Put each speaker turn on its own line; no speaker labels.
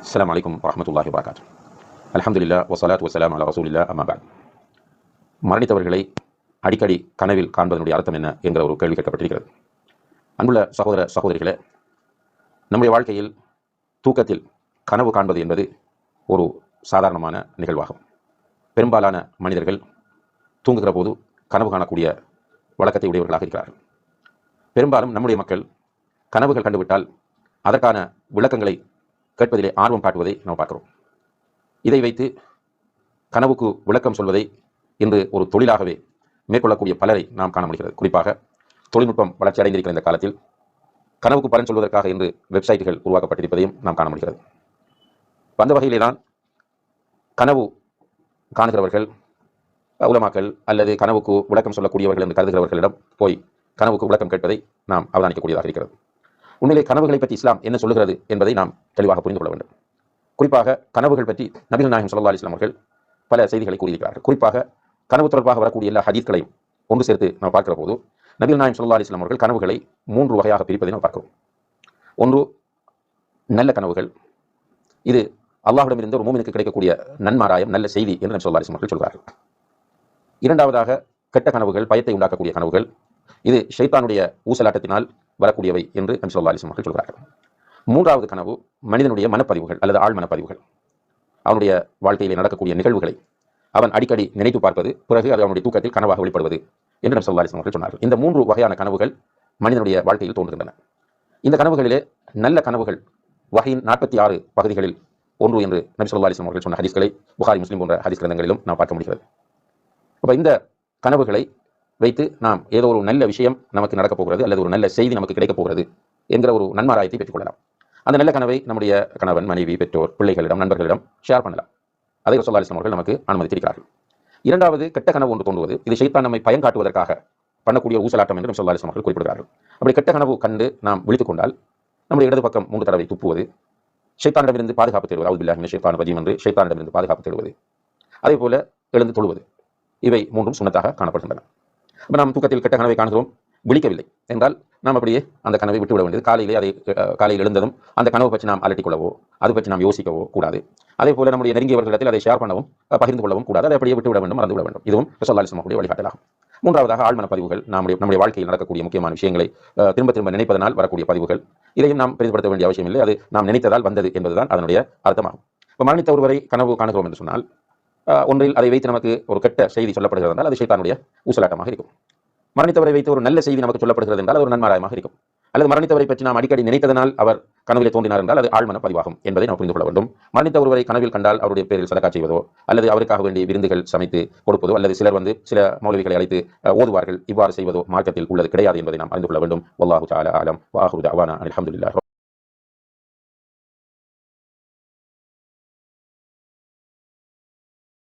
السلام عليكم ورحمة الله وبركاته الحمد لله والصلاة والسلام على رسول الله أما بعد மரணித்தவர்களை அடிக்கடி கனவில் காண்பதனுடைய அர்த்தம் என்ன என்கிற ஒரு கேள்வி கேட்கப்பட்டிருக்கிறது அன்புள்ள சகோதர சகோதரிகளே நம்முடைய வாழ்க்கையில் தூக்கத்தில் கனவு காண்பது என்பது ஒரு சாதாரணமான நிகழ்வாகும் பெரும்பாலான மனிதர்கள் தூங்குகிற போது கனவு காணக்கூடிய வழக்கத்தை உடையவர்களாக இருக்கிறார்கள் பெரும்பாலும் நம்முடைய மக்கள் கனவுகள் கண்டுவிட்டால் அதற்கான விளக்கங்களை கேட்பதிலே ஆர்வம் காட்டுவதை நாம் பார்க்கிறோம். இதை வைத்து கனவுக்கு விளக்கம் சொல்வதை இன்று ஒரு தொழிலாகவே மேற்கொள்ளக்கூடிய பலரை நாம் காண முடிகிறது. குறிப்பாக தொழில்நுட்பம் வளர்ச்சி அடைந்திருக்கிற இந்த காலத்தில் கனவுக்கு பலன் சொல்வதற்காக இன்று வெப்சைட்டுகள் உருவாக்கப்பட்டிருப்பதையும் நாம் காண முடிகிறது. அந்த வகையிலே தான் கனவு காணுகிறவர்கள் உலமாக்கள் அல்லது கனவுக்கு விளக்கம் சொல்லக்கூடியவர்கள் என்று கருதுகிறவர்களிடம் போய் கனவுக்கு விளக்கம் கேட்பதை நாம் அவதானிக்கக்கூடியதாக இருக்கிறது. உண்மையிலே கனவுகளை பற்றி இஸ்லாம் என்ன சொல்லுகிறது என்பதை நாம் தெளிவாக புரிந்து கொள்ள வேண்டும். குறிப்பாக கனவுகள் பற்றி நபிகள் நாயகம் சல்லா அலிஸ்லாம் அவர்கள் பல செய்திகளை கூறியிருக்கிறார்கள். குறிப்பாக கனவு தொடர்பாக வரக்கூடிய எல்லா ஹதீஸ்களையும் ஒன்று சேர்த்து நாம் பார்க்கிற போது நபிகள் நாயம் சல்லா அலிஸ்லாம் அவர்கள் கனவுகளை மூன்று வகையாக பிரிப்பதை நாம் பார்க்கிறோம். ஒன்று நல்ல கனவுகள். இது அல்லாஹ்விடமிருந்து ஒரு மூமினுக்கு கிடைக்கக்கூடிய நன்மாராயம் நல்ல செய்தி என்று நபி சொல்லா அலிஸ்லாம் அவர்கள் சொல்கிறார்கள் இரண்டாவதாக கெட்ட கனவுகள் பயத்தை உண்டாக்கக்கூடிய கனவுகள். இது ஷைத்தானுடைய ஊசலாட்டத்தினால் வரக்கூடியவை என்று நபி ஸல்லல்லாஹு அலைஹி அவர்கள் சொல்கிறார்கள். மூன்றாவது கனவு மனிதனுடைய மனப்பதிவுகள் அல்லது ஆழ் மனப்பதிவுகள். அவனுடைய வாழ்க்கையில் நடக்கக்கூடிய நிகழ்வுகளை அவன் அடிக்கடி நினைத்து பார்ப்பது பிறகு அது அவனுடைய தூக்கத்தில் கனவாக வெளிப்படுவது என்று நபி ஸல்லல்லாஹு அலைஹி அவர்கள் சொன்னார்கள். இந்த மூன்று வகையான கனவுகள் மனிதனுடைய வாழ்க்கையில் தோன்றுகின்றன. இந்த கனவுகளிலே நல்ல கனவுகள் வகையின் நாற்பத்தி ஆறு பகுதிகளில் ஒன்று என்று நபி ஸல்லல்லாஹு அலைஹி அவர்கள் சொன்ன ஹதீஸ்களை புகாரி முஸ்லீம் போன்ற ஹதீஸ் கிரந்தங்களிலும் நாம் பார்க்க முடிகிறது. அப்போ இந்த கனவுகளை வைத்து நாம் ஏதோ ஒரு நல்ல விஷயம் நமக்கு நடக்கப் போகிறது அல்லது ஒரு நல்ல செய்தி நமக்கு கிடைக்கப் போகிறது என்கிற ஒரு நன்மாராயத்தை பெற்றுக்கொள்ளலாம் அந்த நல்ல கனவை நம்முடைய கணவன் மனைவி பெற்றோர் பிள்ளைகளிடம் நண்பர்களிடம் ஷேர் பண்ணலாம். அதை ரசோல்லா அலிஸ்லாம் அவர்கள் நமக்கு அனுமதித்திருக்கிறார்கள். இரண்டாவது கெட்ட கனவு ஒன்று தோன்றுவது இது ஷைத்தான் நம்மை பயன் காட்டுவதற்காக பண்ணக்கூடிய ஊசலாட்டம் என்று ரசோல்லா அலிஸ்லாம் அவர்கள் குறிப்பிடுகிறார்கள். அப்படி கெட்ட கனவு கண்டு நாம் விழித்துக் கொண்டால் நம்முடைய இடது பக்கம் மூன்று தடவை துப்புவது ஷைத்தானிடமிருந்து பாதுகாப்பு தேடுவது அவுது பில்லாஹின் ஷைத்தான் ரஜீம் என்று ஷைத்தானிடமிருந்து பாதுகாப்பு தேடுவது அதே போல எழுந்து தொழுவது இவை மூன்றும் சுண்ணத்தாக காணப்படுகின்றன. அப்போ நாம் தூக்கத்தில் கெட்ட கனவை காணுகிறோம்? விழிக்கவில்லை. என்றால் நாம் அப்படியே அந்த கனவை விட்டுவிட வேண்டியது. காலையிலே அதை காலையில் எழுந்ததும் அந்த கனவை பற்றி நாம் அலட்டிக் கொள்ளவோ அது பற்றி நாம் யோசிக்கவோ கூடாது. அதே போல நம்முடைய நெருங்கியவர்களிடத்தில் அதை ஷேர் பண்ணவும் பகிர்ந்து கொள்ளவும் கூடாது. அதை அப்படியே விட்டுவிட வேண்டும் மறந்து விட வேண்டும். இதுவும் சொல்லாலிசமாவுடைய வழிகாட்டலாகும். மூன்றாவதாக ஆழ்மன பதிவுகள் நம்முடைய நம்முடைய வாழ்க்கையில் நடக்கக்கூடிய முக்கியமான விஷயங்களை அஹ், திரும்ப திரும்ப நினைப்பதனால் வரக்கூடிய பதிவுகள். இதையும் நாம் பெரிதுபடுத்த வேண்டிய அவசியம் இல்லை. அது நாம் நினைத்ததால் வந்தது என்பதுதான் அதனுடைய அர்த்தமாகும். இப்போ மரணித்த ஒருவரை கனவு காணுகிறோம் என்று சொன்னால் ஒன்றில் அதை வைத்து நமக்கு ஒரு கெட்ட செய்தி சொல்லப்படுகிறது என்றால் அது சைத்தானுடைய ஊசலாட்டமாக இருக்கும். மரணித்தவரை வைத்து ஒரு நல்ல செய்தி நமக்கு சொல்லப்படுகிறது என்றால் அது ஒரு நன்மாராயமாக இருக்கும். அல்லது மரணித்தவரை பற்றி நாம் அடிக்கடி நினைத்ததனால் அவர் கனவிலே தோன்றினார் என்றால் அது ஆழ்மன பதிவாகும் என்பதை நாம் புரிந்து கொள்ள வேண்டும். மரணித்த ஒருவரை கனவில் கண்டால் அவருடைய பேரில் சதக்கா செய்வதோ அல்லது அவருக்காக வேண்டிய விருந்துகள் சமைத்து கொடுப்பதோ அல்லது சிலர் வந்து சில மௌலவிகளை அழைத்து ஓதுவார்கள் இவ்வாறு செய்வதோ மார்க்கத்தில் உள்ளது கிடையாது என்பதை நாம் அறிந்து கொள்ள வேண்டும். வல்லாஹு அலம் வாஹுரு அவானா அலமதுல்லா